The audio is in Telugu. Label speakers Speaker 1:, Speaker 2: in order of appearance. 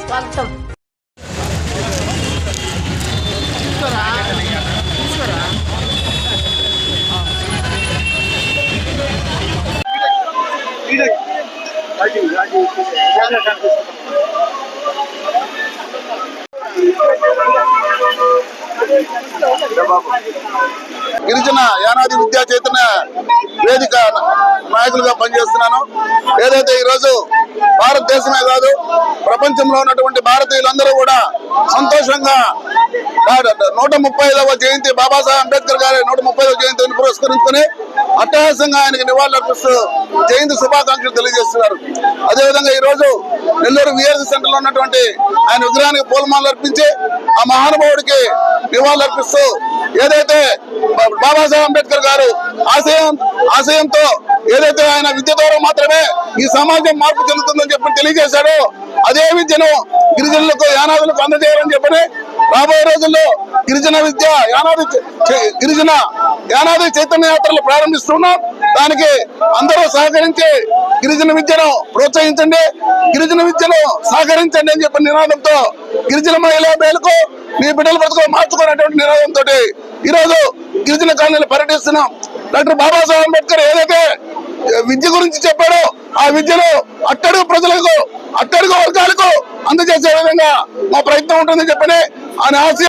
Speaker 1: స్వాగతం.
Speaker 2: గిరిజన యానాది విద్యా చైతన్య వేదిక నాయకులుగా పనిచేస్తున్నాను. ఏదైతే ఈరోజు భారతదేశమే కాదు ప్రపంచంలో ఉన్నటువంటి భారతీయులందరూ కూడా సంతోషంగా నూట ముప్పై ఐదవ జయంతి బాబాసాహెబ్ అంబేద్కర్ గారి నూట ముప్పై ఐదవ జయంతిని పురస్కరించుకుని అట్టహాసంగా ఆయనకి నివాళులర్పిస్తూ జయంతి శుభాకాంక్షలు తెలియజేస్తున్నారు. అదేవిధంగా ఈరోజు నెల్లూరు విఆర్సి సెంటర్లో ఉన్నటువంటి ఆయన విగ్రహానికి పూలమాలు అర్పించి ఆ మహానుభావుడికి నివాళులర్పిస్తూ ఏదైతే బాబాసాహెబ్ అంబేద్కర్ గారు ఆశయం ఆశయంతో ఏదైతే ఆయన విద్య ద్వారా మాత్రమే ఈ సమాజం మార్పు చెందుతుందని చెప్పి తెలియజేశాడో అదే విద్యను గిరిజనులకు యానాదులకు అందజేయాలని చెప్పని రాబోయే రోజుల్లో గిరిజన విద్య యానాది గిరిజన యానాది చైతన్య యాత్రలు ప్రారంభిస్తున్నాం. దానికి అందరూ సహకరించి గిరిజన విద్యను ప్రోత్సహించండి గిరిజన విద్యను సహకరించండి అని చెప్పిన నినాదంతో గిరిజన మహిళా మేలకు మీ బిడ్డల బతుకు మార్చుకున్నటువంటి నినాదంతో ఈరోజు గిరిజన కాలనీలు పర్యటిస్తున్నాం. డాక్టర్ బాబాసాహెబ్ అంబేద్కర్ ఏదైతే విద్య గురించి చెప్పాడో ఆ విద్యను అట్టడుగు ప్రజలకు అట్టడుగు వర్గాలకు అందజేసే విధంగా మా ప్రయత్నం ఉంటుందని చెప్పని ఆయన ఆశ